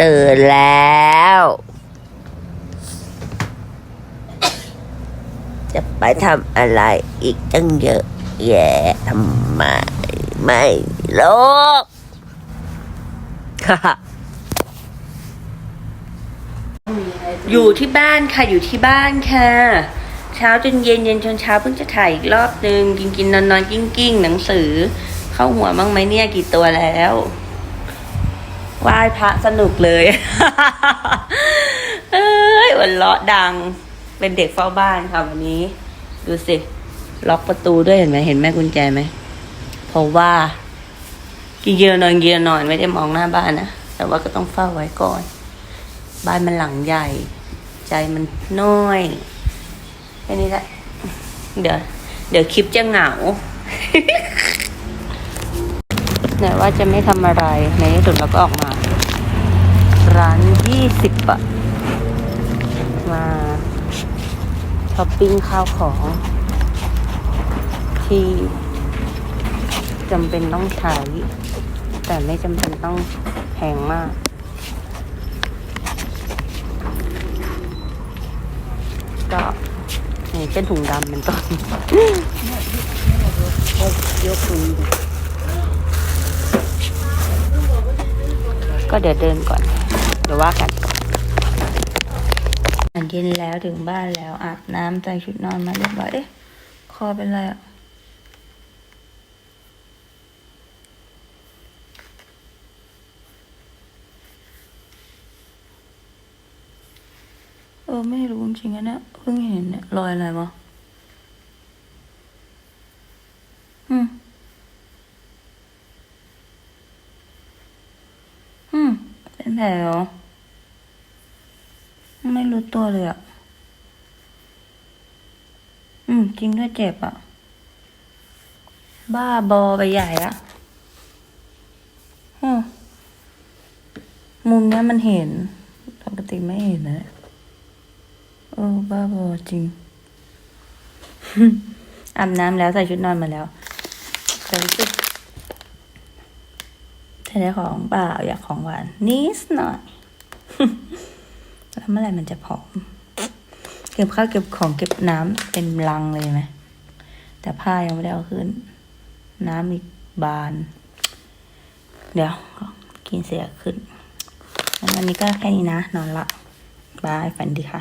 ตื่นแล้ว จะไปทำอะไรอีกตั้งเยอะแยะทำไมไม่รู้อยู่ที่บ้านค่ะ อยู่ที่บ้านค่ะ เช้าจนเย็นเย็นจนเช้าเพิ่งจะถ่ายอีกรอบนึง กินกินนอนนอนกิ้งกิ้งหนังสือ เข้าหัวบ้างไหมเนี่ยกี่ตัวแล้ว ไหว้พระสนุกเลย เอ้ยวันเลาะดัง เป็นเด็กเฝ้าบ้านค่ะวันนี้ ดูสิ ล็อกประตูด้วยเห็นไหมเห็นแม่กุญแจไหม เพราะว่ากินเกียนอนเกียนอนไม่ได้มองหน้าบ้านนะ แต่ว่าก็ต้องเฝ้าไว้ก่อน บ้านมันหลังใหญ่ ใจมันน้อยแค่นี้แหละ เดี๋ยว เดี๋ยวคลิปจะเหงา ไหนว่าจะไม่ทำอะไร ในที่สุดเราก็ออกมา ร้านยี่สิบบาทมาช้อปปิ้งข้าวของ ที่จำเป็นต้องใช้ แต่ไม่จำเป็นต้องแพงมากก็อย่เช่นถุงดำเป็นต้นยกถุง ก็เดี๋ยวเดินก่อน เดี๋ยวว่ากันอันเย็นแล้วถึงบ้านแล้วอาบน้ำใส่ชุดนอนมาเรียบร้อยเอ๊ะคอเป็นไรอะเออไม่รู้จริงๆนะเนี่ยเพิ่งเห็นเนี่ยรอยอะไรวะอืมอืม เป็นแผลเหรอ ไม่รู้ตัวเลยอะ อืม จริงด้วยเจ็บอะ บ้าบอไปใหญ่ละอืมมุมเนี้ยมันเห็น ปกติไม่เห็นนะโอ้บ้าบอจริง อาบน้ำแล้วใส่ชุดนอนมาแล้วแต่รู้สึก ถ้าได้ของเปล่าอยากของหวานนิดหน่อยแล้วเมื่อไหร่มันจะผอม เก็บข้าวเก็บของเก็บน้ำเต็มลังเลยไหมแต่ผ้ายังไม่ได้เอาขึ้น น้ำอีกบาน เดี๋ยวกินเสียขึ้นงั้นวันนี้ก็แค่นี้นะ นอนละบายฝันดีค่ะ